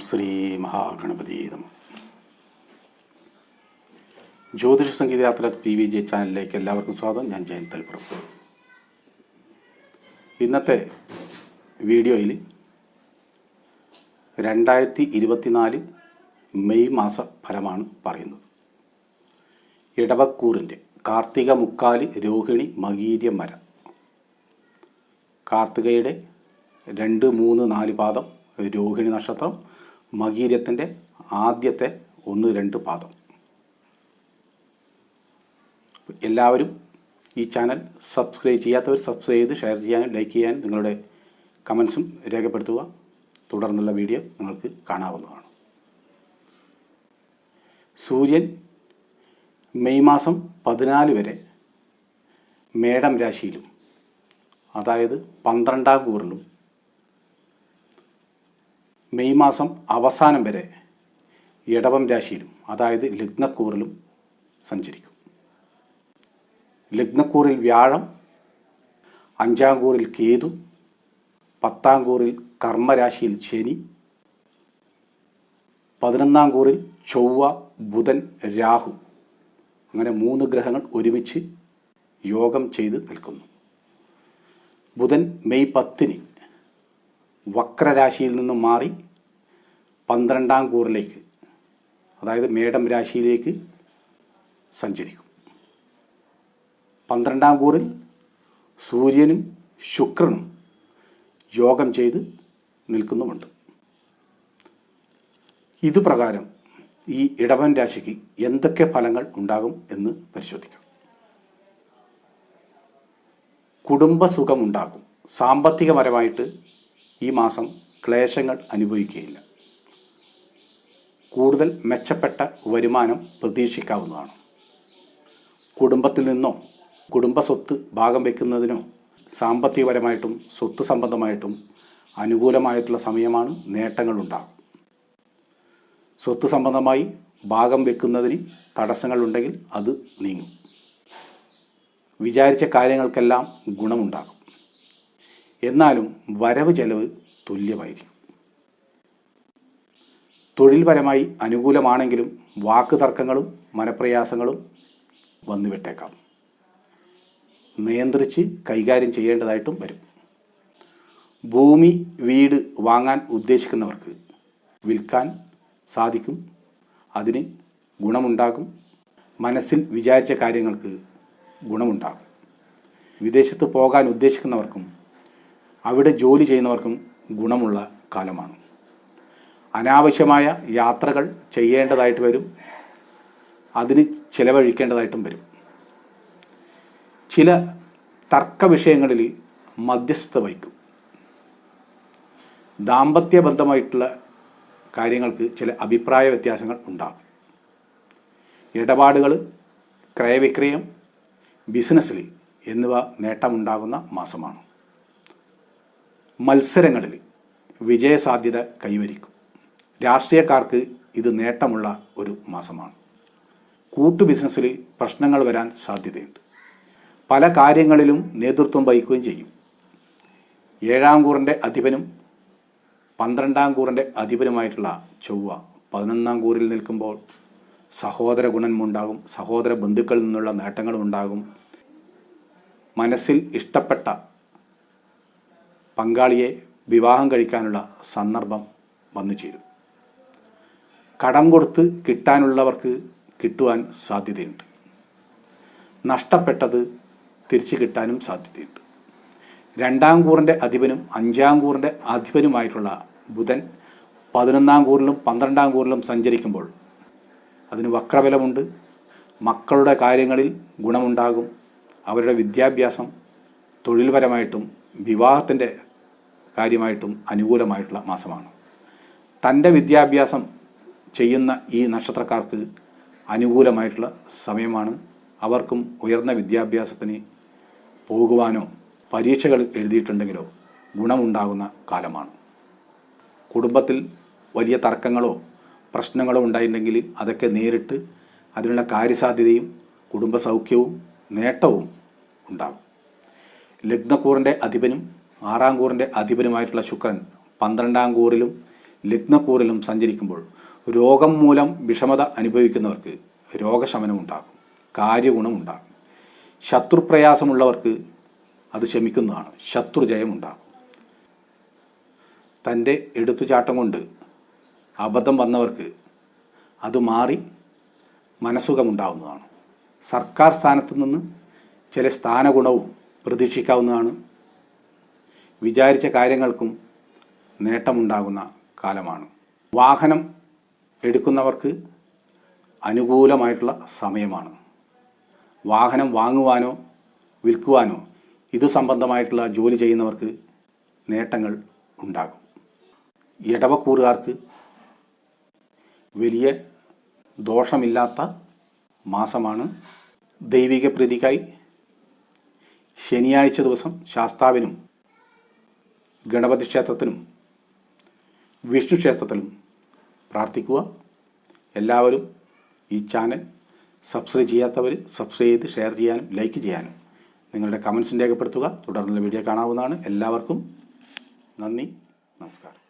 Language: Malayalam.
ശ്രീ മഹാഗണപതി നമ. ജ്യോതിഷ സംഗീതയാത്ര പി വി ജെ ചാനലിലേക്ക് എല്ലാവർക്കും സ്വാഗതം. ഞാൻ ജയൻ തൽപ്പുറം. ഇന്നത്തെ വീഡിയോയിൽ രണ്ടായിരത്തി ഇരുപത്തിനാല് മെയ് മാസ ഫലമാണ് പറയുന്നത്. ഇടവക്കൂറിന്റെ കാർത്തിക മുക്കാലി രോഹിണി മകീര്യ മര. കാർത്തികയുടെ രണ്ട് മൂന്ന് നാല് പാദം രോഹിണി നക്ഷത്രം മകീര്യത്തിന്റെ ആദ്യത്തെ ഒന്ന് രണ്ട് പാദം. എല്ലാവരും ഈ ചാനൽ സബ്സ്ക്രൈബ് ചെയ്യാത്തവർ സബ്സ്ക്രൈബ് ചെയ്ത് ഷെയർ ചെയ്യാനും ലൈക്ക് ചെയ്യാനും നിങ്ങളുടെ കമൻസും രേഖപ്പെടുത്തുക. തുടർന്നുള്ള വീഡിയോ നിങ്ങൾക്ക് കാണാവുന്നതാണ്. സൂര്യൻ മെയ് മാസം പതിനാല് വരെ മേടം രാശിയിലും അതായത് പന്ത്രണ്ടാം കൂറിലും മെയ് മാസം അവസാനം വരെ ഇടവം രാശിയിലും അതായത് ലഗ്നക്കൂറിലും സഞ്ചരിക്കും. ലഗ്നക്കൂറിൽ വ്യാഴം അഞ്ചാം കൂറിൽ കേതു പത്താം കൂറിൽ കർമ്മരാശിയിൽ ശനി പതിനൊന്നാം കൂറിൽ ചൊവ്വ ബുധൻ രാഹു. അങ്ങനെ മൂന്ന് ഗ്രഹങ്ങൾ ഒരുമിച്ച് യോഗം ചെയ്ത് നിൽക്കുന്നു. ബുധൻ മെയ് പത്തിന് വക്രരാശിയിൽ നിന്നും മാറി പന്ത്രണ്ടാം കൂറിലേക്ക് അതായത് മേടം രാശിയിലേക്ക് സഞ്ചരിക്കും. പന്ത്രണ്ടാം കൂറിൽ സൂര്യനും ശുക്രനും യോഗം ചെയ്ത് നിൽക്കുന്നുമുണ്ട്. ഇതുപ്രകാരം ഈ ഇടവൻ രാശിക്ക് എന്തൊക്കെ ഫലങ്ങൾ ഉണ്ടാകും എന്ന് പരിശോധിക്കാം. കുടുംബസുഖമുണ്ടാകും സാമ്പത്തികപരമായിട്ട് ഈ മാസം ക്ലേശങ്ങൾ അനുഭവിക്കുകയില്ല. കൂടുതൽ മെച്ചപ്പെട്ട വരുമാനം പ്രതീക്ഷിക്കാവുന്നതാണ്. കുടുംബത്തിൽ നിന്നോ കുടുംബ സ്വത്ത് ഭാഗം വയ്ക്കുന്നതിനോ സാമ്പത്തികപരമായിട്ടും സ്വത്ത് സംബന്ധമായിട്ടും അനുകൂലമായിട്ടുള്ള സമയമാണ് നേട്ടങ്ങളുണ്ടാകും സ്വത്ത് സംബന്ധമായി ഭാഗം വെക്കുന്നതിന് തടസ്സങ്ങളുണ്ടെങ്കിൽ അത് നീങ്ങും. വിചാരിച്ച കാര്യങ്ങൾക്കെല്ലാം ഗുണമുണ്ടാകും. എന്നാലും വരവ് ചെലവ് തുല്യമായിരിക്കും. തൊഴിൽപരമായി അനുകൂലമാണെങ്കിലും വാക്ക് തർക്കങ്ങളും മനപ്രയാസങ്ങളും വന്നുവിട്ടേക്കാം. നിയന്ത്രിച്ച് കൈകാര്യം ചെയ്യേണ്ടതായിട്ടും വരും. ഭൂമി വീട് വാങ്ങാൻ ഉദ്ദേശിക്കുന്നവർക്ക് വിൽക്കാൻ സാധിക്കും. അതിന് ഗുണമുണ്ടാകും. മനസ്സിൽ വിചാരിച്ച കാര്യങ്ങൾക്ക് ഗുണമുണ്ടാകും. വിദേശത്ത് പോകാൻ ഉദ്ദേശിക്കുന്നവർക്കും അവിടെ ജോലി ചെയ്യുന്നവർക്കും ഗുണമുള്ള കാലമാണ്. അനാവശ്യമായ യാത്രകൾ ചെയ്യേണ്ടതായിട്ട് വരും. അതിന് ചിലവഴിക്കേണ്ടതായിട്ടും വരും. ചില തർക്ക വിഷയങ്ങളിൽ മധ്യസ്ഥത വഹിക്കും. ദാമ്പത്യ ബന്ധമായിട്ടുള്ള കാര്യങ്ങൾക്ക് ചില അഭിപ്രായ വ്യത്യാസങ്ങൾ ഉണ്ടാകും. ഇടപാടുകൾ ക്രയവിക്രയം ബിസിനസ്സിൽ എന്നിവ നേട്ടമുണ്ടാകുന്ന മാസമാണ്. മത്സരങ്ങളിൽ വിജയസാധ്യത കൈവരിക്കും. രാഷ്ട്രീയക്കാർക്ക് ഇത് നേട്ടമുള്ള ഒരു മാസമാണ്. കൂട്ടു ബിസിനസ്സിൽ പ്രശ്നങ്ങൾ വരാൻ സാധ്യതയുണ്ട്. പല കാര്യങ്ങളിലും നേതൃത്വം വഹിക്കുകയും ചെയ്യും. ഏഴാം കൂറിന്റെ അധിപനും പന്ത്രണ്ടാം കൂറിന്റെ അധിപനുമായിട്ടുള്ള ചൊവ്വ പതിനൊന്നാം കൂറിൽ നിൽക്കുമ്പോൾ സഹോദര ഗുണമുണ്ടാകും സഹോദര ബന്ധുക്കളിൽ നിന്നുള്ള നേട്ടങ്ങളും ഉണ്ടാകും. മനസ്സിൽ ഇഷ്ടപ്പെട്ട പങ്കാളിയെ വിവാഹം കഴിക്കാനുള്ള സന്ദർഭം വന്നു ചേരും. കടം കൊടുത്ത് കിട്ടാനുള്ളവർക്ക് കിട്ടുവാൻ സാധ്യതയുണ്ട്. നഷ്ടപ്പെട്ടത് തിരിച്ചു കിട്ടാനും സാധ്യതയുണ്ട്. രണ്ടാം കൂറിന്റെ അധിപനും അഞ്ചാം കൂറിന്റെ അധിപനുമായിട്ടുള്ള ബുധൻ പതിനൊന്നാം കൂറിലും പന്ത്രണ്ടാം കൂറിലും സഞ്ചരിക്കുമ്പോൾ അതിന് വക്രബലമുണ്ട്. മക്കളുടെ കാര്യങ്ങളിൽ ഗുണമുണ്ടാകും. അവരുടെ വിദ്യാഭ്യാസം തൊഴിൽപരമായിട്ടും വിവാഹത്തിന്റെ കാര്യമായിട്ടും അനുകൂലമായിട്ടുള്ള മാസമാണ്. തന്റെ വിദ്യാഭ്യാസം ചെയ്യുന്ന ഈ നക്ഷത്രക്കാർക്ക് അനുകൂലമായിട്ടുള്ള സമയമാണ്. അവർക്കും ഉയർന്ന വിദ്യാഭ്യാസത്തിന് പോകുവാനോ പരീക്ഷകൾ എഴുതിയിട്ടുണ്ടെങ്കിലോ ഗുണമുണ്ടാകുന്ന കാലമാണ്. കുടുംബത്തിൽ വലിയ തർക്കങ്ങളോ പ്രശ്നങ്ങളോ ഉണ്ടായിട്ടുണ്ടെങ്കിൽ അതൊക്കെ നേരിട്ട് അതിനുള്ള കാര്യസാധ്യതയും കുടുംബസൗഖ്യവും നേട്ടവും ഉണ്ടാകും. ലഗ്നക്കൂറിന്റെ അധിപനും ആറാം കൂറിന്റെ അധിപനുമായിട്ടുള്ള ശുക്രൻ പന്ത്രണ്ടാം കൂറിലും ലഗ്നക്കൂറിലും സഞ്ചരിക്കുമ്പോൾ രോഗം മൂലം വിഷമത അനുഭവിക്കുന്നവർക്ക് രോഗശമനം ഉണ്ടാകും കാര്യഗുണം ഉണ്ടാകും ശത്രുപ്രയാസമുള്ളവർക്ക് അത് ശമിക്കുന്നതാണ് ശത്രുജയം ഉണ്ടാകും തന്റെ എടുത്തുചാട്ടം കൊണ്ട് അബദ്ധം വന്നവർക്ക് അത് മാറി മനസ്സുഖമുണ്ടാകുന്നതാണ് സർക്കാർ സ്ഥാനത്ത് നിന്ന് ചില സ്ഥാനഗുണവും പ്രതീക്ഷിക്കാവുന്നതാണ്. വിചാരിച്ച കാര്യങ്ങൾക്കും നേട്ടമുണ്ടാകുന്ന കാലമാണ്. വാഹനം എടുക്കുന്നവർക്ക് അനുകൂലമായിട്ടുള്ള സമയമാണ്. വാഹനം വാങ്ങുവാനോ വിൽക്കുവാനോ ഇതു സംബന്ധമായിട്ടുള്ള ജോലി ചെയ്യുന്നവർക്ക് നേട്ടങ്ങൾ ഉണ്ടാകും. ഇടവക്കൂറുകാർക്ക് വലിയ ദോഷമില്ലാത്ത മാസമാണ് ദൈവിക പ്രീതിക്കായി ശനിയാഴ്ച ദിവസം ശാസ്താവിനും ഗണപതി ക്ഷേത്രത്തിനും വിഷ്ണു ക്ഷേത്രത്തിലും പ്രാർത്ഥിക്കുക. എല്ലാവരും ഈ ചാനൽ സബ്സ്ക്രൈബ് ചെയ്യാത്തവർ സബ്സ്ക്രൈബ് ചെയ്ത് ഷെയർ ചെയ്യാനും ലൈക്ക് ചെയ്യാനും നിങ്ങളുടെ കമൻസും രേഖപ്പെടുത്തുക. തുടർന്നുള്ള വീഡിയോ കാണാവുന്നതാണ്. എല്ലാവർക്കും നന്ദി. നമസ്കാരം.